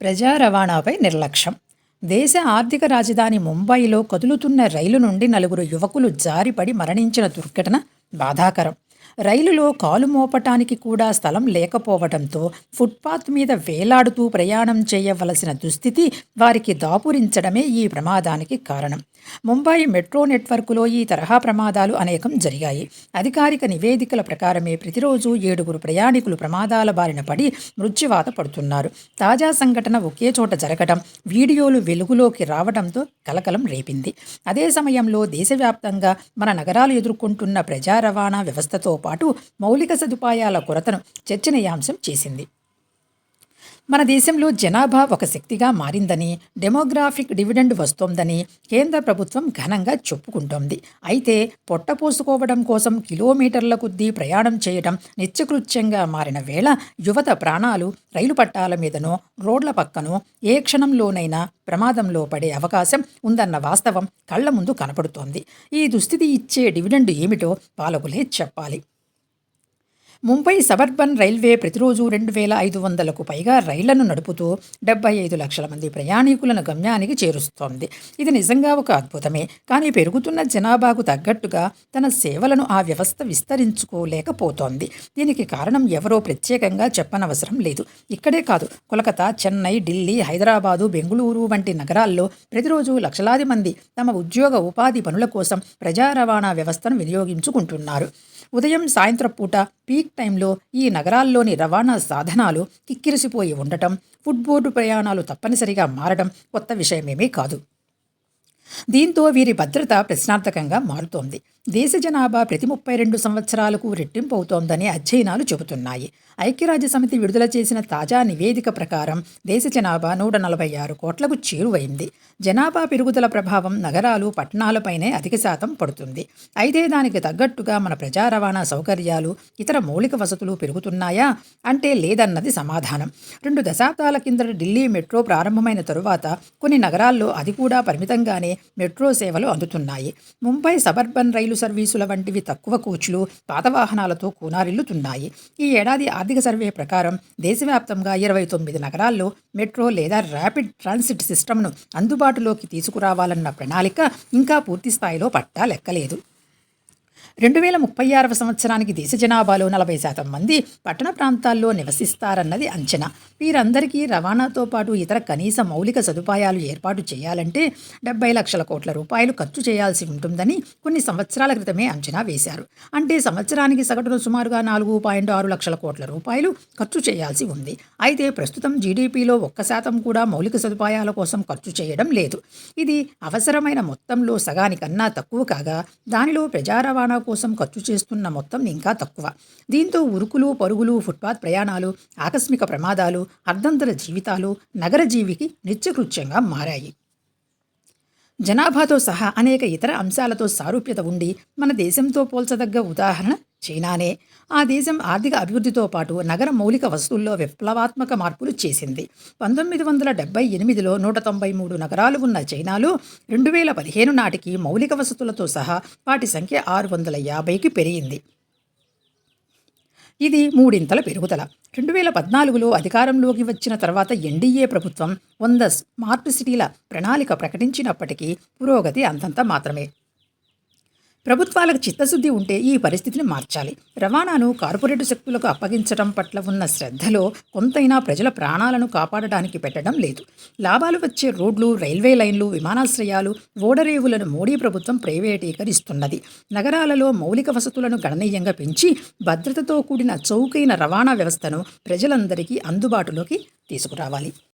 ప్రజా రవాణాపై నిర్లక్ష్యం. దేశ ఆర్థిక రాజధాని ముంబైలో కదులుతున్న రైలు నుండి నలుగురు యువకులు జారిపడి మరణించిన దుర్ఘటన బాధాకరం. రైలులో కాలు మోపటానికి కూడా స్థలం లేకపోవడంతో ఫుట్పాత్ మీద వేలాడుతూ ప్రయాణం చేయవలసిన దుస్థితి వారికి దాపురించడమే ఈ ప్రమాదానికి కారణం. ముంబై మెట్రో నెట్వర్క్లో ఈ తరహా ప్రమాదాలు అనేకం జరిగాయి. అధికారిక నివేదికల ప్రకారమే ప్రతిరోజు ఏడుగురు ప్రయాణికులు ప్రమాదాల బారిన పడి మృత్యువాత పడుతున్నారు. తాజా సంఘటన ఒకే చోట జరగడం వీడియోలు వెలుగులోకి రావడంతో కలకలం రేపింది. అదే సమయంలో దేశవ్యాప్తంగా మన నగరాలు ఎదుర్కొంటున్న ప్రజా రవాణా వ్యవస్థతో పాటు మౌలిక సదుపాయాల కొరతను చర్చనీయాంశం చేసింది. మన దేశంలో జనాభా ఒక శక్తిగా మారిందని డెమోగ్రాఫిక్ డివిడెండ్ వస్తోందని కేంద్ర ప్రభుత్వం ఘనంగా చెప్పుకుంటోంది. అయితే పొట్ట పోసుకోవడం కోసం కిలోమీటర్ల కొద్దీ ప్రయాణం చేయడం నిత్యకృత్యంగా మారిన వేళ యువత ప్రాణాలు రైలు పట్టాల మీదనో రోడ్ల పక్కనో ఏ క్షణంలోనైనా ప్రమాదంలో పడే అవకాశం ఉందన్న వాస్తవం కళ్ళ ముందు కనపడుతోంది. ఈ దుస్థితి ఇచ్చే డివిడెండ్ ఏమిటో పాలకులే చెప్పాలి. ముంబై సబర్బన్ రైల్వే ప్రతిరోజు రెండు వేల ఐదు వందలకు పైగా రైళ్ళను నడుపుతూ డెబ్బై ఐదు లక్షల మంది ప్రయాణికులను గమ్యానికి చేరుస్తోంది. ఇది నిజంగా ఒక అద్భుతమే. కానీ పెరుగుతున్న జనాభాకు తగ్గట్టుగా తన సేవలను ఆ వ్యవస్థ విస్తరించుకోలేకపోతోంది. దీనికి కారణం ఎవరో ప్రత్యేకంగా చెప్పనవసరం లేదు. ఇక్కడే కాదు కోలకతా చెన్నై ఢిల్లీ హైదరాబాదు బెంగళూరు వంటి నగరాల్లో ప్రతిరోజు లక్షలాది మంది తమ ఉద్యోగ ఉపాధి పనుల కోసం ప్రజా రవాణా వ్యవస్థను వినియోగించుకుంటున్నారు. ఉదయం సాయంత్రం పూట పీక్ టైంలో ఈ నగరాల్లోని రవాణా సాధనాలు కిక్కిరిసిపోయి ఉండటం ఫుట్బోర్డు ప్రయాణాలు తప్పనిసరిగా మారడం కొత్త విషయమేమీ కాదు. దీంతో వీరి భద్రత ప్రశ్నార్థకంగా మారుతోంది. దేశ జనాభా ప్రతి ముప్పై రెండు సంవత్సరాలకు రెట్టింపు అవుతోందని అధ్యయనాలు చెబుతున్నాయి. ఐక్యరాజ్య సమితి విడుదల చేసిన తాజా నివేదిక ప్రకారం దేశ జనాభా నూట నలభై ఆరు కోట్లకు చేరువైంది. జనాభా పెరుగుదల ప్రభావం నగరాలు పట్టణాలపైనే అధిక శాతం పడుతుంది. అయితే దానికి తగ్గట్టుగా మన ప్రజా రవాణా సౌకర్యాలు ఇతర మౌలిక వసతులు పెరుగుతున్నాయా అంటే లేదన్నది సమాధానం. రెండు దశాబ్దాల కిందట ఢిల్లీ మెట్రో ప్రారంభమైన తరువాత కొన్ని నగరాల్లో అది కూడా పరిమితంగానే మెట్రో సేవలు అందుతున్నాయి. ముంబై సబర్బన్ రైలు సర్వీసుల వంటివి తక్కువ కోచ్లు పాత వాహనాలతో కూనారిల్లుతున్నాయి. ఈ ఏడాది ఆర్థిక సర్వే ప్రకారం దేశవ్యాప్తంగా ఇరవై తొమ్మిది నగరాల్లో మెట్రో లేదా ర్యాపిడ్ ట్రాన్సిట్ సిస్టమ్ను అందుబాటులోకి తీసుకురావాలన్న ప్రణాళిక ఇంకా పూర్తి స్థాయిలో పట్టా లెక్కలేదు. రెండు వేల ముప్పై ఆరవ సంవత్సరానికి దేశ జనాభాలో నలభై శాతం మంది పట్టణ ప్రాంతాల్లో నివసిస్తారన్నది అంచనా. వీరందరికీ రవాణాతో పాటు ఇతర కనీస మౌలిక సదుపాయాలు ఏర్పాటు చేయాలంటే డెబ్బై లక్షల కోట్ల రూపాయలు ఖర్చు చేయాల్సి ఉంటుందని కొన్ని సంవత్సరాల క్రితమే అంచనా వేశారు. అంటే సంవత్సరానికి సగటున సుమారుగా నాలుగు పాయింట్ ఆరు లక్షల కోట్ల రూపాయలు ఖర్చు చేయాల్సి ఉంది. అయితే ప్రస్తుతం జీడీపీలో ఒక్క శాతం కూడా మౌలిక సదుపాయాల కోసం ఖర్చు చేయడం లేదు. ఇది అవసరమైన మొత్తంలో సగానికన్నా తక్కువ కాగా దానిలో ప్రజా రవాణా కోసం ఖర్చు చేస్తున్న మొత్తం ఇంకా తక్కువ. దీంతో ఉరుకులు పరుగులు ఫుట్పాత్ ప్రయాణాలు ఆకస్మిక ప్రమాదాలు అర్ధంతర జీవితాలు నగర జీవికి నిత్యకృత్యంగా మారాయి. జనాభాతో సహా అనేక ఇతర అంశాలతో సారూప్యత ఉండి మన దేశంతో పోల్చదగ్గ ఉదాహరణ చైనానే. ఆ దేశం ఆర్థిక అభివృద్ధితో పాటు నగర మౌలిక వసతుల్లో విప్లవాత్మక మార్పులు చేసింది. పంతొమ్మిది వందల డెబ్బై ఎనిమిదిలో నూట తొంభై మూడు నగరాలు ఉన్న చైనాలో రెండు వేల పదిహేను నాటికి మౌలిక వసతులతో సహా వాటి సంఖ్య ఆరు వందల యాభైకి పెరిగింది. ఇది మూడింతల పెరుగుదల. రెండు వేల పద్నాలుగులో అధికారంలోకి వచ్చిన తర్వాత ఎన్డీఏ ప్రభుత్వం వంద స్మార్ట్ సిటీల ప్రణాళిక ప్రకటించినప్పటికీ పురోగతి అంతంత మాత్రమే. ప్రభుత్వాలకు చిత్తశుద్ధి ఉంటే ఈ పరిస్థితిని మార్చాలి. రవాణాను కార్పొరేట్ శక్తులకు అప్పగించడం పట్ల ఉన్న శ్రద్ధలో కొంతైనా ప్రజల ప్రాణాలను కాపాడడానికి పెట్టడం లేదు. లాభాలు వచ్చే రోడ్లు రైల్వే లైన్లు విమానాశ్రయాలు ఓడరేవులను మోడీ ప్రభుత్వం ప్రైవేటీకరిస్తున్నది. నగరాలలో మౌలిక వసతులను గణనీయంగా పెంచి భద్రతతో కూడిన చౌకైన రవాణా వ్యవస్థను ప్రజలందరికీ అందుబాటులోకి తీసుకురావాలి.